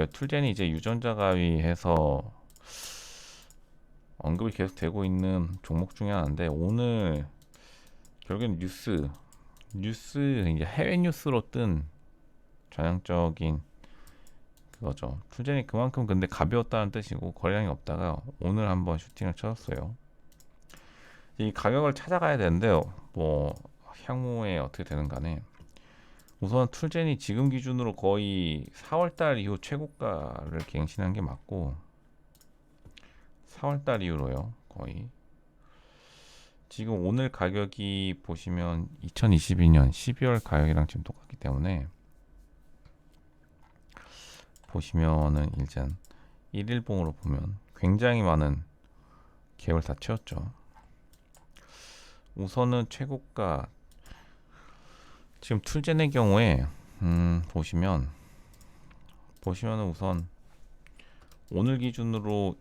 그러니까 툴젠이 이제 유전자 가위해서 언급이 계속 되고 있는 종목 중에 하나인데 오늘 결국엔 뉴스 뉴스 이제 해외 뉴스로 뜬 전향적인 그거죠. 툴젠이 그만큼 근데 가벼웠다는 뜻이고 거래량이 없다가 오늘 한번 슈팅을 쳤어요. 이 가격을 찾아가야 되는데요. 뭐 향후에 어떻게 되는 간에 우선 툴젠이 지금 기준으로 거의 4월달 이후 최고가를 갱신한 게 맞고 4월달 이후로요 거의. 지금 오늘 가격이 보시면 2022년 12월 가격이랑 지금 똑같기 때문에 보시면은 일단 일일봉으로 보면 굉장히 많은 갭을 다 채웠죠. 우선은 최고가 지금 툴젠의 경우에 음, 보시면 보시면은 우선 오늘 기준으로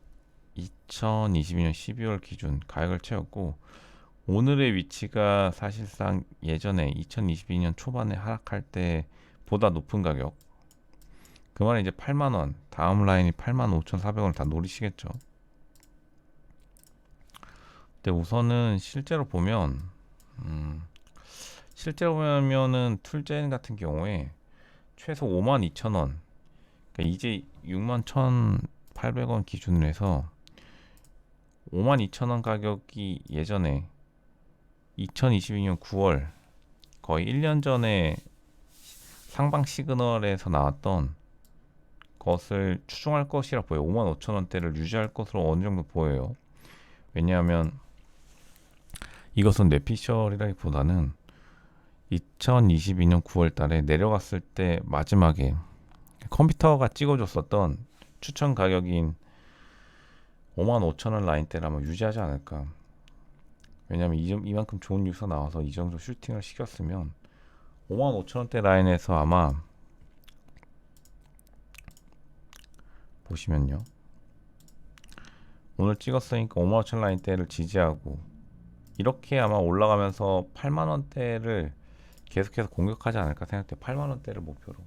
2022년 12월 기준 가격을 채웠고 오늘의 위치가 사실상 예전에 2022년 초반에 하락할 때 보다 높은 가격 그 말은 이제 8만 원 다음 라인이 8만 5,400원을 다 노리시겠죠. 근데 우선은 실제로 보면 음, 실제로 보면은 툴젠 같은 경우에 최소 5만 2천 원 그러니까 이제 6만 1,800원 기준으로 해서 5만 2천 원 가격이 예전에 2022년 9월 거의 1년 전에 상방 시그널에서 나왔던 것을 추종할 것이라 보여요. 5만 5천 원대를 유지할 것으로 어느 정도 보여요. 왜냐하면 이것은 뇌피셜이라기보다는 2022년 9월 달에 내려갔을 때 마지막에 컴퓨터가 찍어줬었던 추천 가격인 5만 5천 원 라인대라면 유지하지 않을까. 왜냐면 이, 이만큼 좋은 뉴스가 나와서 이 정도 슈팅을 시켰으면 5만 5천 원대 라인에서 아마 보시면요. 오늘 찍었으니까 5만 5천 라인대를 지지하고 이렇게 아마 올라가면서 8만 원대를 계속해서 공격하지 않을까 생각돼요. 8만 원대를 목표로.